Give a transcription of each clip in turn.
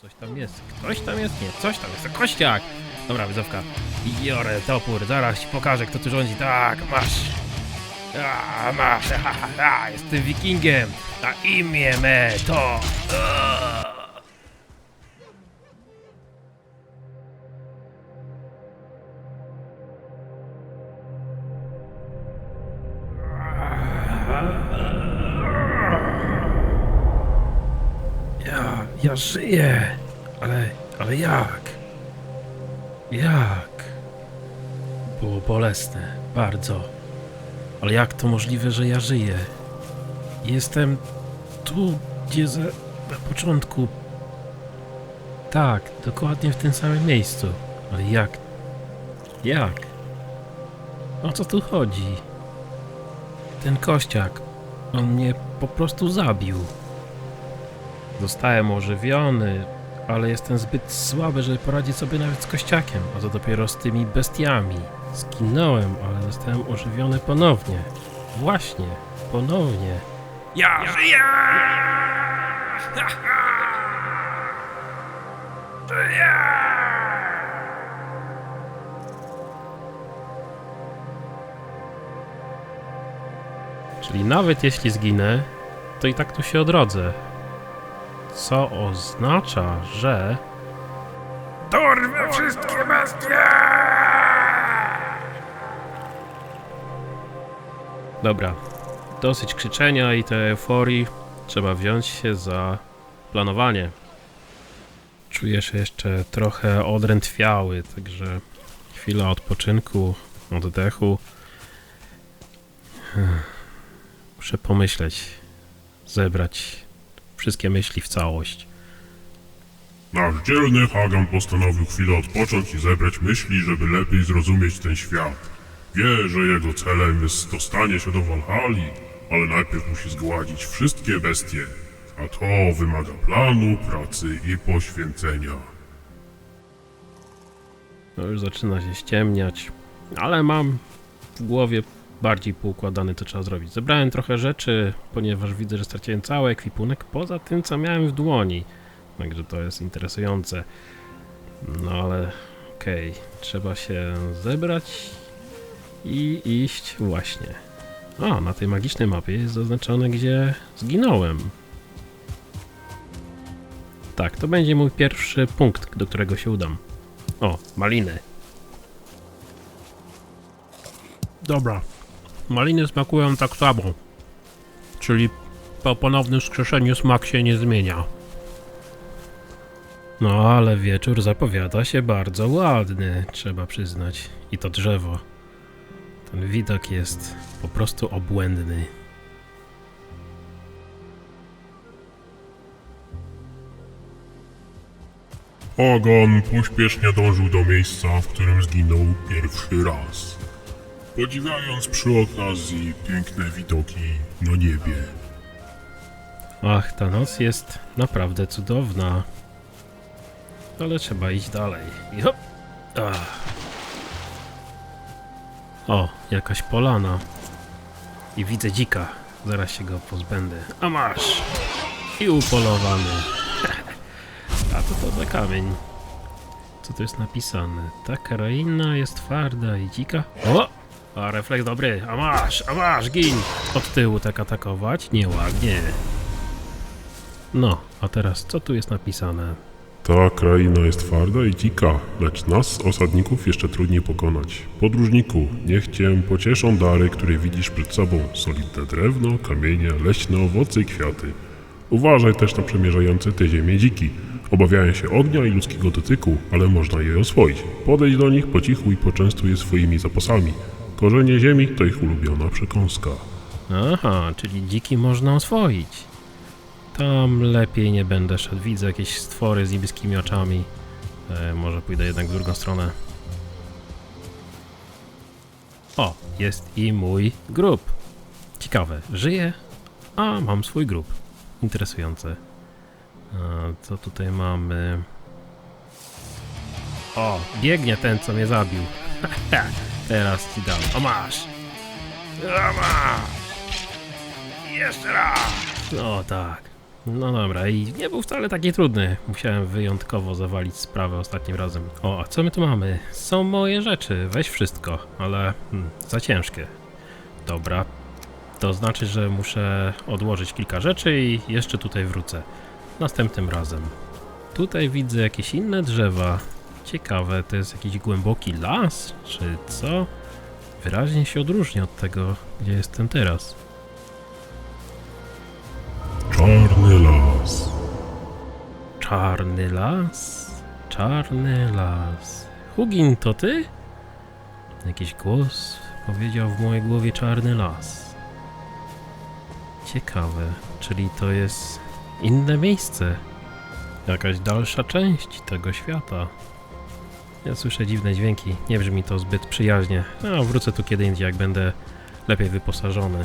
Coś tam jest, ktoś tam jest, nie, coś tam jest, to kościak! Dobra, wyzowka. Biorę topór, zaraz ci pokażę, kto tu rządzi. Tak, masz. A, masz, ha, ha, ha, jestem wikingiem. Na imię me to. Ja, ja żyję. Ale, ale jak? Jak? Było bolesne, bardzo. Ale jak to możliwe, że ja żyję? Jestem tu, gdzie za, na początku. Tak, dokładnie w tym samym miejscu. Ale jak? Jak? O co tu chodzi? Ten kościak, on mnie po prostu zabił. Zostałem ożywiony, ale jestem zbyt słaby, żeby poradzić sobie nawet z kościakiem, a to dopiero z tymi bestiami. Zginąłem, ale zostałem ożywiony ponownie. Właśnie, ponownie. Ja żyję! Ha! Żyję! Czyli nawet jeśli zginę, to i tak tu się odrodzę. Co oznacza, że... Dorwę wszystkie bestie! Dobra, dosyć krzyczenia i tej euforii. Trzeba wziąć się za planowanie. Czuję się jeszcze trochę odrętwiały, także chwila odpoczynku, oddechu. Muszę pomyśleć, zebrać wszystkie myśli w całość. Nasz dzielny Hagan postanowił chwilę odpocząć i zebrać myśli, żeby lepiej zrozumieć ten świat. Wie, że jego celem jest dostanie się do Walhali, ale najpierw musi zgładzić wszystkie bestie. A to wymaga planu, pracy i poświęcenia. No już zaczyna się ściemniać, ale mam w głowie bardziej poukładane, co trzeba zrobić. Zebrałem trochę rzeczy, ponieważ widzę, że straciłem cały ekwipunek, poza tym, co miałem w dłoni. Także to jest interesujące. No ale okej, trzeba się zebrać i iść właśnie. O, na tej magicznej mapie jest zaznaczone, gdzie zginąłem. Tak, to będzie mój pierwszy punkt, do którego się udam. O, maliny. Dobra. Maliny smakują tak samo. Czyli po ponownym wskrzeszeniu smak się nie zmienia. No ale wieczór zapowiada się bardzo ładny, trzeba przyznać. I to drzewo. Ten widok jest po prostu obłędny. Hagan pośpiesznie dążył do miejsca, w którym zginął pierwszy raz. Podziwiając przy okazji piękne widoki na niebie. Ach, ta noc jest naprawdę cudowna. Ale trzeba iść dalej. I hop! Ach. O, jakaś polana. I widzę dzika. Zaraz się go pozbędę. A masz! I upolowany. A to to za kamień. Co tu jest napisane? Ta kraina jest twarda i dzika. O! A refleks dobry. A masz, a masz, gin! Od tyłu tak atakować? Nieładnie. No, a teraz co tu jest napisane? Ta kraina jest twarda i dzika, lecz nas, osadników, jeszcze trudniej pokonać. Podróżniku, niech cię pocieszą dary, które widzisz przed sobą. Solidne drewno, kamienie, leśne owoce i kwiaty. Uważaj też na przemierzające te ziemię dziki. Obawiają się ognia i ludzkiego dotyku, ale można je oswoić. Podejdź do nich po cichu i poczęstuj je swoimi zapasami. Korzenie ziemi to ich ulubiona przekąska. Aha, czyli dziki można oswoić. Tam lepiej nie będę szedł. Widzę jakieś stwory z niebieskimi oczami. E, może pójdę jednak w drugą stronę. O, jest i mój grób. Ciekawe, żyję, a mam swój grób. Interesujące. A, co tutaj mamy? O, biegnie ten, co mnie zabił. Teraz ci dam. O masz! O masz! Jeszcze raz! O tak. No dobra, i nie był wcale taki trudny. Musiałem wyjątkowo zawalić sprawę ostatnim razem. O, a co my tu mamy? Są moje rzeczy, weź wszystko, ale hmm, za ciężkie. Dobra, to znaczy, że muszę odłożyć kilka rzeczy i jeszcze tutaj wrócę. Następnym razem. Tutaj widzę jakieś inne drzewa. Ciekawe, to jest jakiś głęboki las, czy co? Wyraźnie się odróżnia od tego, gdzie jestem teraz. Czarny las. Czarny las, czarny las. Hugin, to ty? Jakiś głos powiedział w mojej głowie czarny las. Ciekawe, czyli to jest inne miejsce. Jakaś dalsza część tego świata. Ja słyszę dziwne dźwięki, nie brzmi to zbyt przyjaźnie. No, wrócę tu kiedy indziej, jak będę lepiej wyposażony.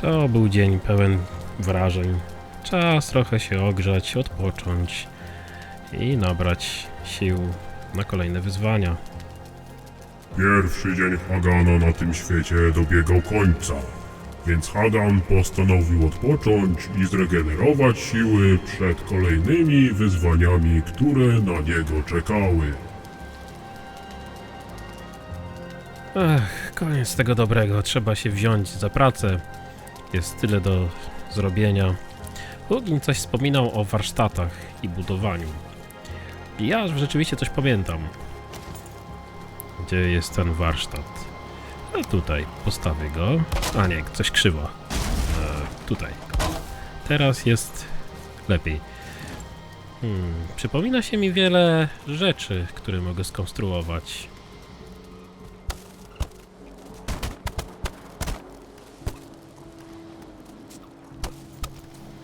To był dzień pełen wrażeń. Czas trochę się ogrzać, odpocząć i nabrać sił na kolejne wyzwania. Pierwszy dzień Hagana na tym świecie dobiegał końca, więc Hagan postanowił odpocząć i zregenerować siły przed kolejnymi wyzwaniami, które na niego czekały. Ech, koniec tego dobrego. Trzeba się wziąć za pracę. Jest tyle do zrobienia. Hugin coś wspominał o warsztatach i budowaniu. Ja rzeczywiście coś pamiętam. Gdzie jest ten warsztat? A tutaj, postawię go. A nie, coś krzywo. E, tutaj. Teraz jest lepiej. Hmm, przypomina się mi wiele rzeczy, które mogę skonstruować.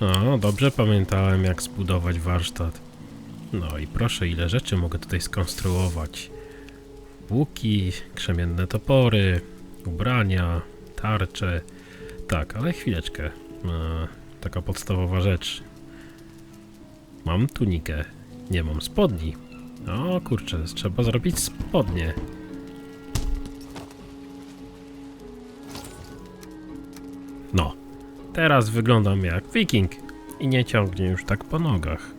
O, dobrze pamiętałem jak zbudować warsztat. No i proszę, ile rzeczy mogę tutaj skonstruować. Łuki, krzemienne topory, ubrania, tarcze. Tak, ale chwileczkę. E, taka podstawowa rzecz. Mam tunikę, nie mam spodni. O kurczę, trzeba zrobić spodnie. No, Teraz wyglądam jak wiking i nie ciągnie już tak po nogach.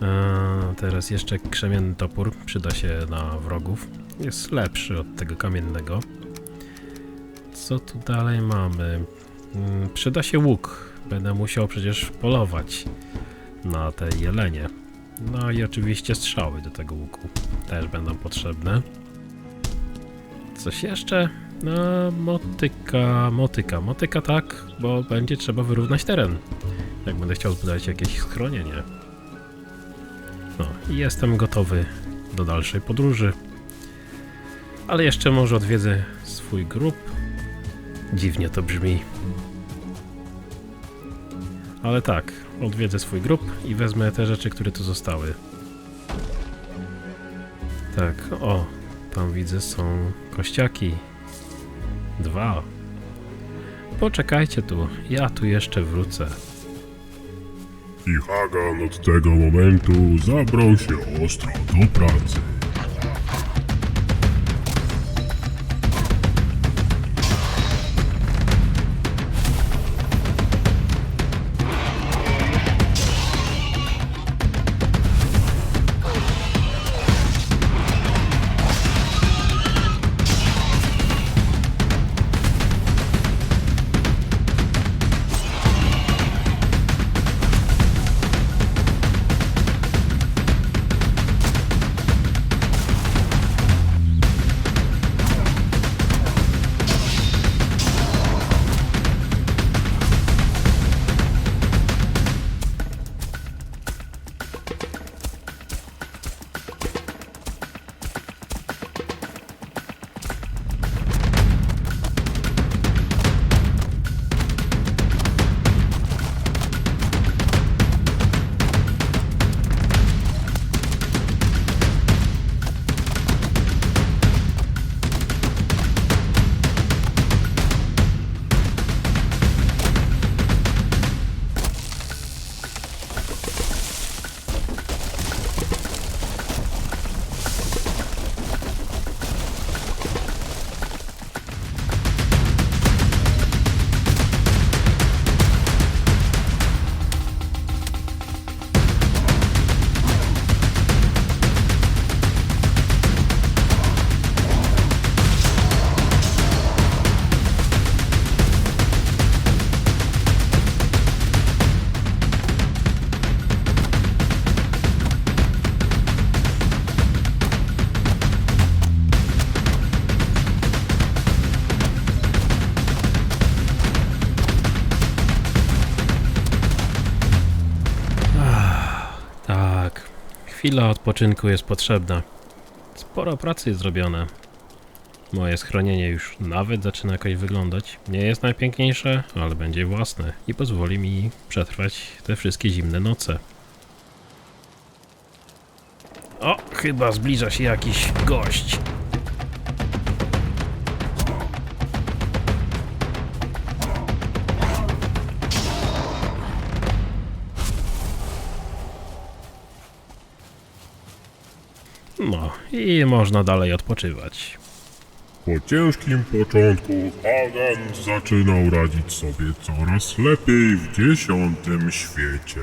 A teraz jeszcze krzemienny topór przyda się na wrogów. Jest lepszy od tego kamiennego. Co tu dalej mamy? Mm, Przyda się łuk. Będę musiał przecież polować na te jelenie. No i oczywiście strzały do tego łuku też będą potrzebne. Coś jeszcze? No, motyka, motyka, motyka tak, bo będzie trzeba wyrównać teren. Jak będę chciał zbudować jakieś schronienie. No, i jestem gotowy do dalszej podróży. Ale jeszcze może odwiedzę swój grób. Dziwnie to brzmi. Ale tak, odwiedzę swój grób i wezmę te rzeczy, które tu zostały. Tak, o, tam widzę są kościaki. Dwa. Poczekajcie tu, ja tu jeszcze wrócę. I Hagan od tego momentu zabrał się ostro do pracy. Chwila odpoczynku jest potrzebna. Sporo pracy jest zrobione. Moje schronienie już nawet zaczyna jakoś wyglądać. Nie jest najpiękniejsze, ale będzie własne i pozwoli mi przetrwać te wszystkie zimne noce. O, chyba zbliża się jakiś gość. No, i można dalej odpoczywać. Po ciężkim początku Hagan zaczynał radzić sobie coraz lepiej w dziesiątym świecie.